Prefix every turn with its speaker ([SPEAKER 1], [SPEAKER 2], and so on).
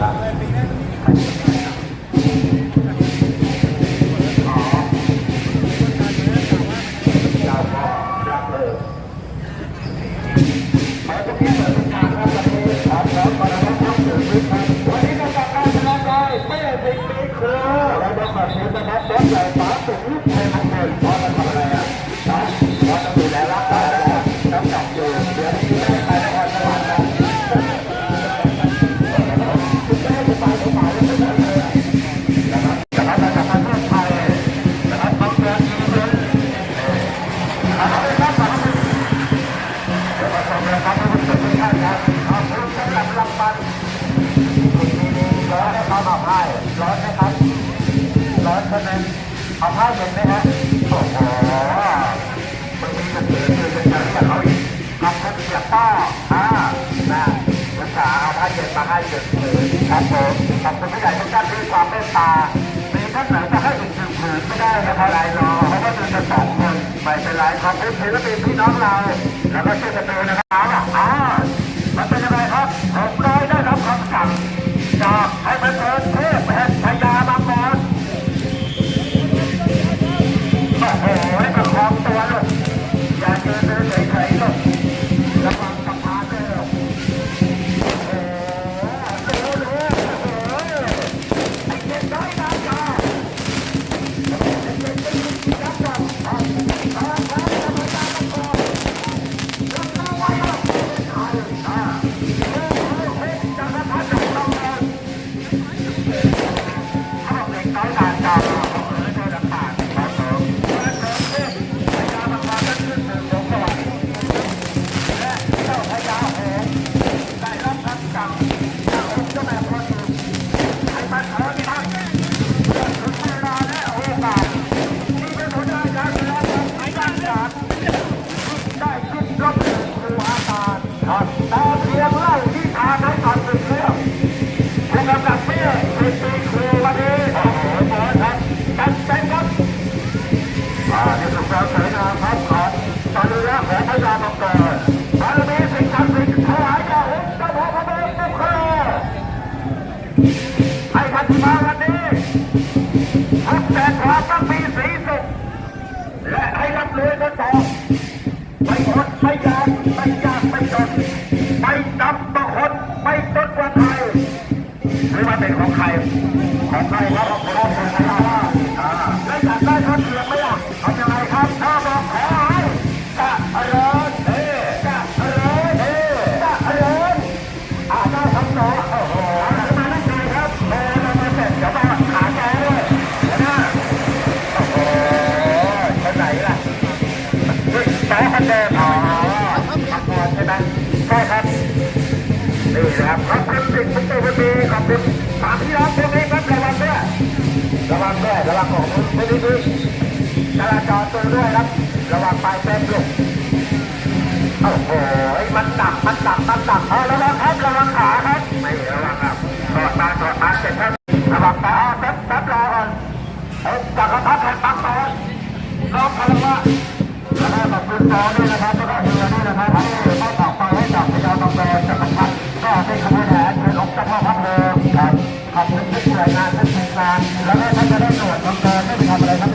[SPEAKER 1] Thank you. เอาข้าวเย็นไหมฮะโอ้โหมันมีกระสือคือจะเจอกับเขาอีกทำให้เสียป้าอ่านะรักษาเอาผ้าเย็นมาให้เด็กถือครับผมขอบคุณผู้ใหญ่ทุกท่านด้วยความเมตตามีท่านไหนจะให้อีกหนึ่งผืนไม่ได้นะครับไรรอเพราะว่าเดืนละสองคนไม่เป็นไรขอบคุณศิเป็นพี่น้องเรา แล้วก็เชื่อวยกันนะครับ มาวันนี้พักแต่ความตั้งมีสีสุขและให้รับรวยกันต่อไม่อดไม่อยาก สามพี่น้องพวกนี้ครับระวังด้วยระวังด้วยระวังของพื้นที่จราจรตัวด้วยครับ ระวังไฟเต็มลูกโอ้โหมันตักมันตักมันตักเอาระวังครับระวังขาครับไม่ระวังครับตอดมาตอดมาเสร็จครับระวังตาแป๊บแป๊บรอก่อนเอ้จักรพรรดิแห่งปักตอนร้องคารวะแล้วก็ขอบคุณตอด้วยนะครับแล้วก็เฮียด้วยนะครับให้ต้องออกไปให้จับพยาตองแดงจักรพรรดิก็ให้คณะ การแล้วก็ท่านจะได้ตรวจน้องเติไม่ไปทำอะไรครับ